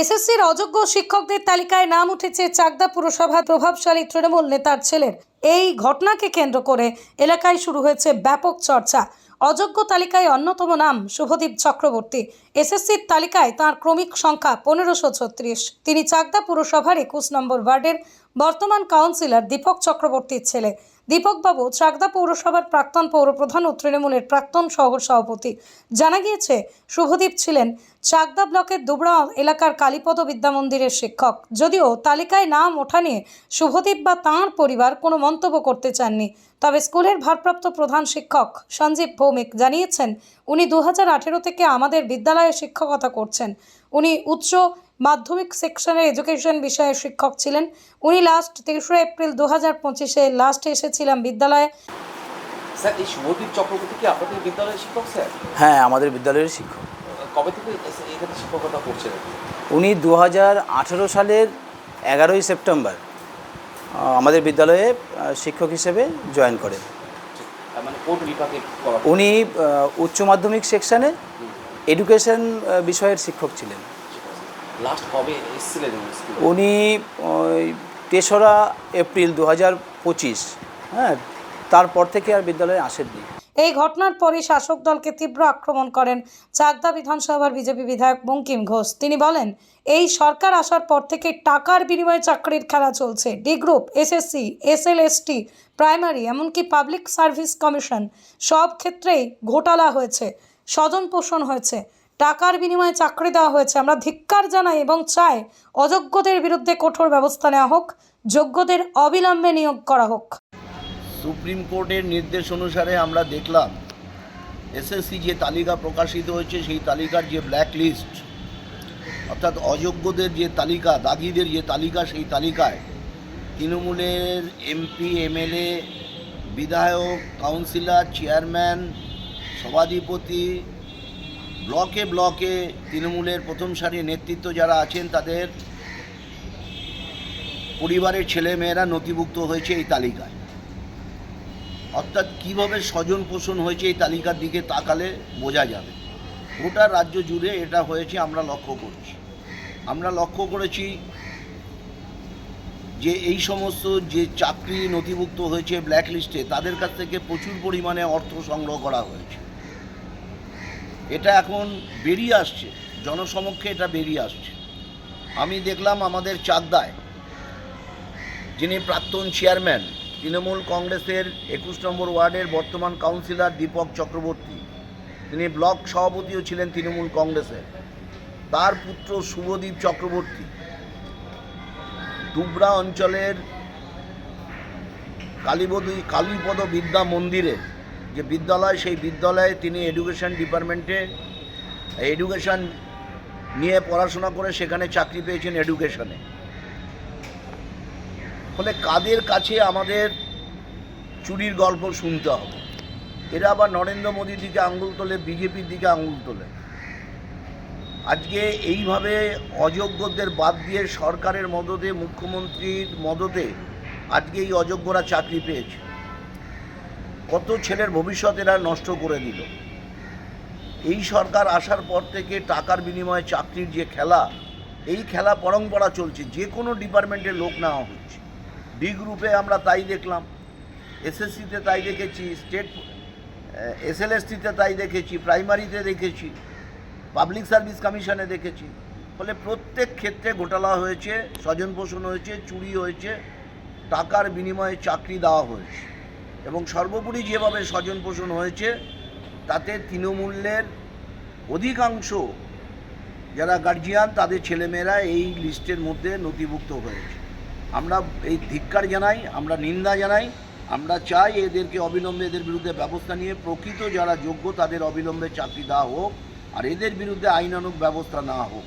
এসএসসির অযোগ্য শিক্ষকদের তালিকায় নাম উঠেছে চাকদা পুরসভার প্রভাবশালী তৃণমূল নেতার ছেলের। এই ঘটনাকে কেন্দ্র করে এলাকায় শুরু হয়েছে ব্যাপক চর্চা। অযোগ্য তালিকায় অন্যতম নাম শুভদীপ চক্রবর্তী। এসএসসির তালিকায় তার ক্রমিক সংখ্যা পনেরোশো ছত্রিশ। তিনি চাকদা পুরসভার একুশ নম্বর ওয়ার্ডের বর্তমান কাউন্সিলর দীপক চক্রবর্তীর ছেলে। দীপকবাবু চাকদা পৌরসভার প্রাক্তন পৌরপ্রধান ও তৃণমূলের প্রাক্তন শহর সভাপতি। জানা গিয়েছে, শুভদীপ ছিলেন চাকদা ব্লকের দুবড়া এলাকার কালীপদ বিদ্যা মন্দিরের শিক্ষক। যদিও তালিকায় নাম ওঠা নিয়ে শুভদীপ বা তাঁর পরিবার কোনো মন্তব্য করতে চাননি। তবে স্কুলের ভারপ্রাপ্ত প্রধান শিক্ষক সঞ্জীব ভৌমিক জানিয়েছেন, উনি দু হাজার আঠেরো থেকে আমাদের বিদ্যালয়ে শিক্ষকতা করছেন। উনি উচ্চ মাধ্যমিক সেকশনের এডুকেশন বিষয়ে শিক্ষক ছিলেন। উনি লাস্ট তেসরা এপ্রিল দু হাজার পঁচিশে লাস্টে এসেছিলাম বিদ্যালয়ে। স্যার এই শুভদীপ চক্রবর্তী কি আপনাদের বিদ্যালয়ের শিক্ষক স্যার? হ্যাঁ আমাদের বিদ্যালয়ের শিক্ষক। কবে থেকে এখানে শিক্ষকতা করছেন? উনি দু হাজার আঠেরো সালের এগারোই সেপ্টেম্বর আমাদের বিদ্যালয়ে শিক্ষক হিসেবে জয়েন করেন। মানে উনি উচ্চ মাধ্যমিক সেকশনে এডুকেশন বিষয়ের শিক্ষক ছিলেন। লাস্ট কবে এসেছিলেন উনি ওই তেসরা এপ্রিল দু হাজার পঁচিশ হ্যাঁ তারপর থেকে আর বিদ্যালয়ে আসেননি। এই ঘটনার পরে শাসক দলকে তীব্র আক্রমণ করেন চাকদা বিধানসভার বিজেপি বিধায়ক বঙ্কিম ঘোষ। তিনি বলেন এই সরকার আসার পর থেকে টাকার বিনিময়ে চাকরির খেলা চলছে। D group SSC SLST primary এমনকি পাবলিক সার্ভিস কমিশন সব ক্ষেত্রেই ঘোটালা হয়েছে স্বজন পোষণ হয়েছে। টাকার বিনিময়ে চাকরি দেওয়া হয়েছে। আমরা ধিক্কার জানাই এবং চাই অযোগ্যদের বিরুদ্ধে কঠোর ব্যবস্থা নেওয়া হোক, যোগ্যদের অবিলম্বে নিয়োগ করা হোক। সুপ্রিম কোর্টের নির্দেশ অনুসারে আমরা দেখলাম এসএসসি যে তালিকা প্রকাশিত হয়েছে, সেই তালিকার যে ব্ল্যাক লিস্ট অর্থাৎ অযোগ্যদের যে তালিকা, দাগিদের যে তালিকা, সেই তালিকায় তৃণমূলের এমপি এমএলএ বিধায়ক কাউন্সিলর চেয়ারম্যান সভাধিপতি ব্লকে ব্লকে তৃণমূলের প্রথম সারির নেতৃত্ব যারা আছেন, তাদের পরিবারের ছেলেমেয়েরা নথিভুক্ত হয়েছে এই তালিকায়। অর্থাৎ কীভাবে স্বজন পোষণ হয়েছে এই তালিকার দিকে তাকালে বোঝা যাবে। গোটা রাজ্য জুড়ে এটা হয়েছে, আমরা লক্ষ্য করছি। আমরা লক্ষ্য করেছি যে এই সমস্ত যে চাকরি নথিভুক্ত হয়েছে ব্ল্যাক লিস্টে তাদের কাছ থেকে প্রচুর পরিমাণে অর্থ সংগ্রহ করা হয়েছে। এটা এখন বেরিয়ে আসছে, জনসমক্ষে এটা বেরিয়ে আসছে। আমি দেখলাম আমাদের চাকদায় যিনি প্রাক্তন চেয়ারম্যান, তৃণমূল কংগ্রেসের একুশ নম্বর ওয়ার্ডের বর্তমান কাউন্সিলর দীপক চক্রবর্তী, তিনি ব্লক সভাপতিও ছিলেন তৃণমূল কংগ্রেসের। তার পুত্র শুভদীপ চক্রবর্তী, দুবরা অঞ্চলের কালীপদ কালীপদ বিদ্যা মন্দিরে যে বিদ্যালয়, সেই বিদ্যালয়ে তিনি এডুকেশন ডিপার্টমেন্টে এডুকেশন নিয়ে পড়াশোনা করে সেখানে চাকরি পেয়েছেন এডুকেশনে ফলে কাদের কাছে আমাদের চুরির গল্প শুনতে হবে? এরা আবার নরেন্দ্র মোদীর দিকে আঙুল তোলে, বিজেপির দিকে আঙুল তোলে। আজকে এইভাবে অযোগ্যদের বাদ দিয়ে সরকারের মদতে মুখ্যমন্ত্রীর মদতে আজকে এই অযোগ্যরা চাকরি পেয়েছে। কত ছেলের ভবিষ্যৎ এরা নষ্ট করে দিল। এই সরকার আসার পর থেকে টাকার বিনিময়ে চাকরির যে খেলা, এই খেলা পরম্পরা চলছে, যে কোনো ডিপার্টমেন্টের লোক নেওয়া হচ্ছে। ডি গ্রুপে আমরা তাই দেখলাম এসএসসিতে তাই দেখেছি স্টেট এসএলএসটিতে তাই দেখেছি প্রাইমারিতে দেখেছি পাবলিক সার্ভিস কমিশনে দেখেছি। ফলে প্রত্যেক ক্ষেত্রে ঘোটালা হয়েছে, স্বজন পোষণ হয়েছে, চুরি হয়েছে, টাকার বিনিময়ে চাকরি দেওয়া হয়েছে। এবং সর্বোপরি যেভাবে স্বজন পোষণ হয়েছে, তাতে তৃণমূলের অধিকাংশ যারা গার্জিয়ান তাদের ছেলেমেয়েরা এই লিস্টের মধ্যে নথিভুক্ত হয়েছে। আমরা এই ধিক্কার জানাই, আমরা নিন্দা জানাই, আমরা চাই এদেরকে অবিলম্বে এদের বিরুদ্ধে ব্যবস্থা নিয়ে প্রকৃত যারা যোগ্য তাদের অবিলম্বে চাকরি দেওয়া হোক, আর এদের বিরুদ্ধে আইনানুগ ব্যবস্থা না হোক।